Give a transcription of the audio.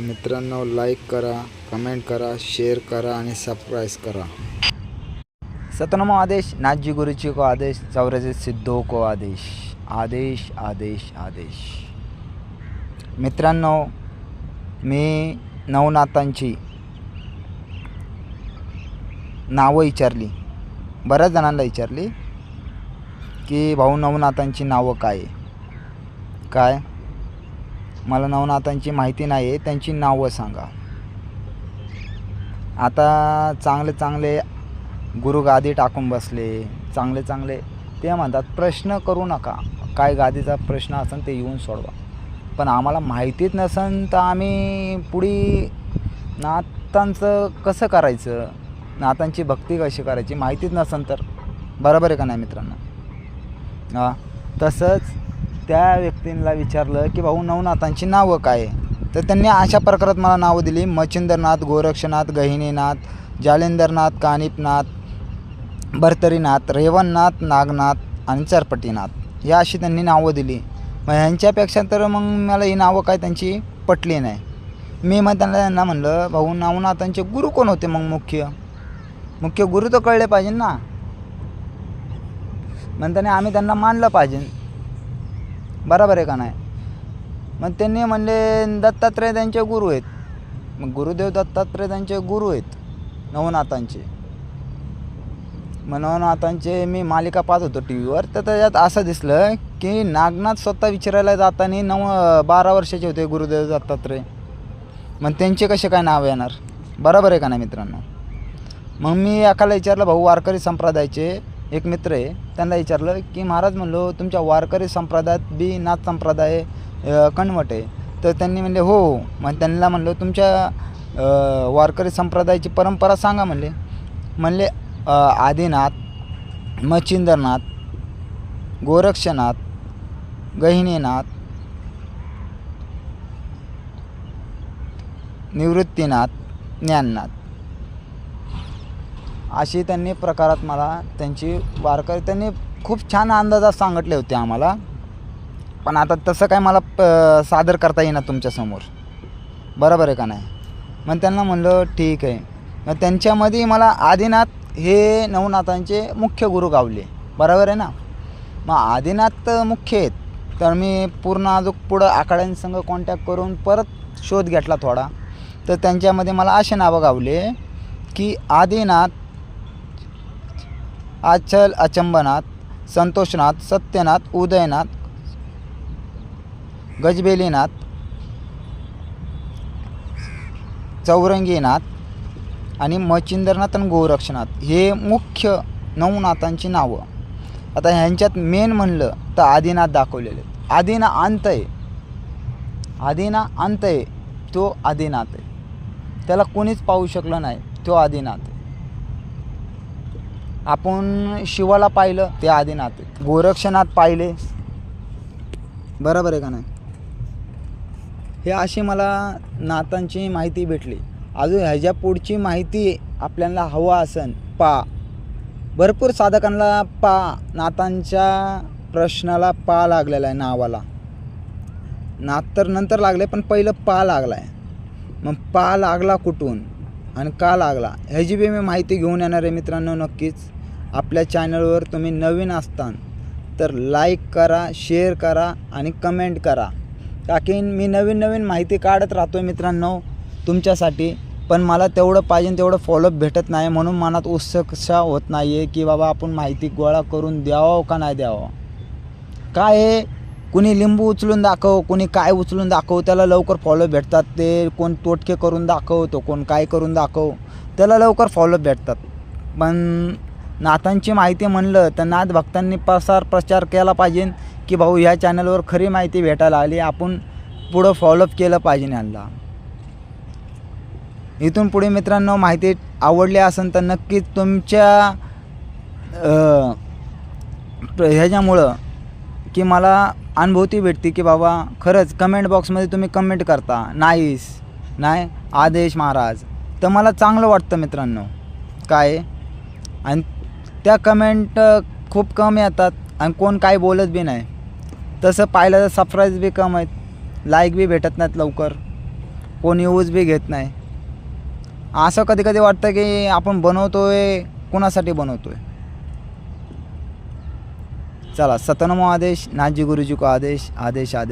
मित्रांनो लाईक करा कमेंट करा शेअर करा आणि सबस्क्राईब करा. सतनमो आदेश नाथजी गुरुजी को आदेश चौराजी सिद्धो को आदेश. आदेश आदेश आदेश. मित्रांनो मी नवनाथांची नावं विचारली. बऱ्याच जणांना विचारली की भाऊ नवनाथांची नावं काय आहे? काय? मला नवनाथांची माहिती नाही आहे त्यांची नावं सांगा. आता चांगले चांगले गुरु गादी टाकून बसले चांगले चांगले ते म्हणतात प्रश्न करू नका. काय गादीचा प्रश्न असेल ते येऊन सोडवा. पण आम्हाला माहितीच नसेल तर आम्ही पुढे नातांचं कसं करायचं? नातांची भक्ती कशी करायची? माहितीच नसेल तर. बरोबर आहे का नाही मित्रांनो? हां तसंच त्या व्यक्तींना विचारलं की भाऊ नवनाथांची नावं काय? आहे तर त्यांनी अशा प्रकारात मला नावं दिली. मच्छिंद्रनाथ गोरक्षनाथ गहिनीनाथ जालेंद्रनाथ कानिपनाथ भरतरीनाथ रेवणनाथ नागनाथ आणि चरपटीनाथ. या अशी त्यांनी नावं दिली. मग ह्यांच्यापेक्षा तर मग मला ही नावं काय त्यांची पटली नाही. मी मग त्यांना त्यांना म्हणलं भाऊ नवनाथांचे गुरु कोण होते मग मुख्य? मुख्य गुरु तर कळले पाहिजे ना. म्हणताना आम्ही त्यांना मानलं पाहिजे. बरोबर आहे का नाही? मग त्यांनी म्हणले दत्तात्रय त्यांचे गुरु आहेत. मग गुरुदेव दत्तात्रय त्यांचे गुरु आहेत नवनाथांचे. मग नवनाथांचे मी मालिका पाहत होतो टी व्हीवर तर त्याच्यात असं दिसलं की नागनाथ स्वतः विचारायला जाताना नव बारा वर्षाचे होते गुरुदेव दत्तात्रय. मग त्यांचे कसे काय नाव येणार? बरोबर आहे का नाही मित्रांनो? मग मी एकाला विचारलं भाऊ वारकरी संप्रदायाचे एक मित्र आहे त्यांना विचारलं की महाराज म्हणलो तुमच्या वारकरी संप्रदायात बी नाथ संप्रदाय कणवट आहे. तर त्यांनी म्हणले हो, हो. मग त्यांना म्हणलं तुमच्या वारकरी संप्रदायाची परंपरा सांगा म्हणले. म्हणले आदिनाथ मच्छिंद्रनाथ गोरक्षनाथ गहिनीनाथ निवृत्तीनाथ ज्ञाननाथ. अशी त्यांनी प्रकारात मला त्यांची वारकरी त्यांनी खूप छान अंदाजात सांगितले होते आम्हाला. पण आता तसं काय मला प सादर करता येईना तुमच्यासमोर बरोबर आहे का नाही? मग त्यांना म्हणलं ठीक आहे. मग त्यांच्यामध्ये मला आदिनाथ हे नवनाथांचे मुख्य गुरु गावले. बरोबर आहे ना? मग आदिनाथ मुख्य आहेत. तर मी पूर्ण अजून पुढं आखाड्यांसंग कॉन्टॅक्ट करून परत शोध घेतला थोडा. तर त्यांच्यामध्ये मला असे नावं गावले की आदिनाथ आचल अचंबनाथ संतोषनाथ सत्यनाथ उदयनाथ गजबेलीनाथ चौरंगीनाथ आणि मच्छिंद्रनाथ आणि गोरक्षनाथ हे मुख्य नवनाथांची नावं. आता ह्यांच्यात मेन म्हणलं तर आदिनाथ दाखवलेले आहेत. आदिना अंत आहे आदिना अंत आहे तो आदिनाथ आहे. त्याला कोणीच पाहू शकलं नाही तो आदिनाथ आहे. आपण शिवाला पाहिलं ते आदिनाथ गोरक्षनाथ पाहिले. बरोबर आहे का नाही? हे अशी मला नातांची माहिती भेटली. अजून ह्याच्या पुढची माहिती आपल्याला हवा असन पा. भरपूर साधकांना पा नातांच्या प्रश्नाला पा लागलेला आहे नावाला. नाथ तर नंतर लागले पण पहिलं पा लागला आहे मग पा लागला कुठून? आणि का लागला? ह्याची बी मी माहिती घेऊन येणार आहे मित्रांनो नक्कीच. आपल्या चॅनलवर तुम्ही नवीन असतान तर लाईक करा शेअर करा आणि कमेंट करा. काकी मी नवीन नवीन माहिती काढत राहतो मित्रांनो तुमच्यासाठी. पण मला तेवढं पाहिजे तेवढं फॉलोअप भेटत नाही म्हणून मनात उत्सुकता होत नाही आहे की बाबा आपण माहिती गोळा करून द्यावं का नाही द्यावं. काय आहे कुणी लिंबू उचलून दाखव कुणी काय उचलून दाखव त्याला लवकर फॉलो भेटतात. ते कोण तोटके करून दाखवतो कोण काय करून दाखव त्याला लवकर फॉलो भेटतात. पण नाथांची माहिती म्हणलं तर नाथ भक्तांनी प्रसार प्रचार केला पाहिजे की भाऊ ह्या चॅनलवर खरी माहिती भेटायला आली. आपण पुढं फॉलोअप केलं पाहिजे यांना इथून पुढे मित्रांनो माहिती आवडली असेल तर नक्कीच तुमच्या ह्याच्यामुळं की मला अनुभूती भेटते की बाबा खरंच कमेंट बॉक्समध्ये तुम्ही कमेंट करता. नाईस नाही आदेश महाराज. तर मला चांगलं वाटतं मित्रांनो. काय? आणि त्या कमेंट खूप कम येतात आणि कोण काय बोलत बी नाही. तसं पाहिलं तर सबस्क्राईज बी कम आहेत. लाईक बी भेटत नाहीत लवकर. कोण यूज बी घेत नाही. असं कधी कधी वाटतं की आपण बनवतो आहे कोणासाठी बनवतो आहे चला सतनमो आदेश नाजी गुरुजी को आदेश आदेश आदेश.